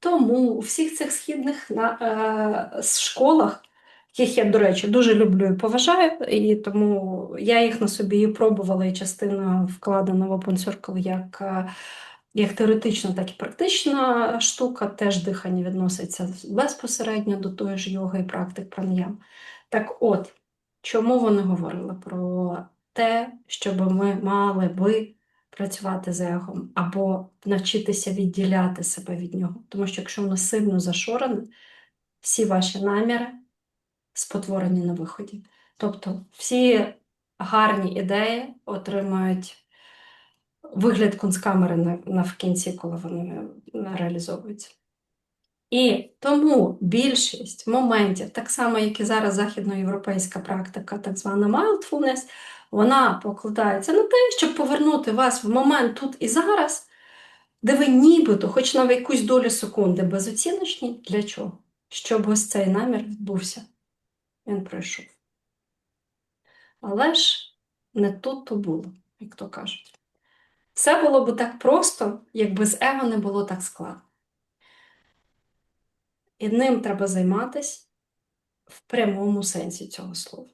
Тому у всіх цих східних на, е, школах, яких я, до речі, дуже люблю і поважаю, і тому я їх на собі і пробувала, і частина вкладена в Open Circle як, е, як теоретична, так і практична штука. Теж дихання відноситься безпосередньо до тої ж йоги і практик праньям. Так от, чому вони говорили про те, щоб ми мали би працювати з егом або навчитися відділяти себе від нього. Тому що якщо воно сильно зашорене, всі ваші наміри спотворені на виході. Тобто всі гарні ідеї отримують вигляд кунсткамери на, на в кінці, коли вони реалізовуються. І тому більшість моментів, так само, як і зараз західноєвропейська практика, так звана mindfulness, вона покладається на те, щоб повернути вас в момент тут і зараз, де ви нібито, хоч на якусь долю секунди, безоціночні, для чого? Щоб ось цей намір відбувся. Він пройшов. Але ж не тут то було, як то кажуть. Все було б так просто, якби з его не було так складно. І ним треба займатися в прямому сенсі цього слова.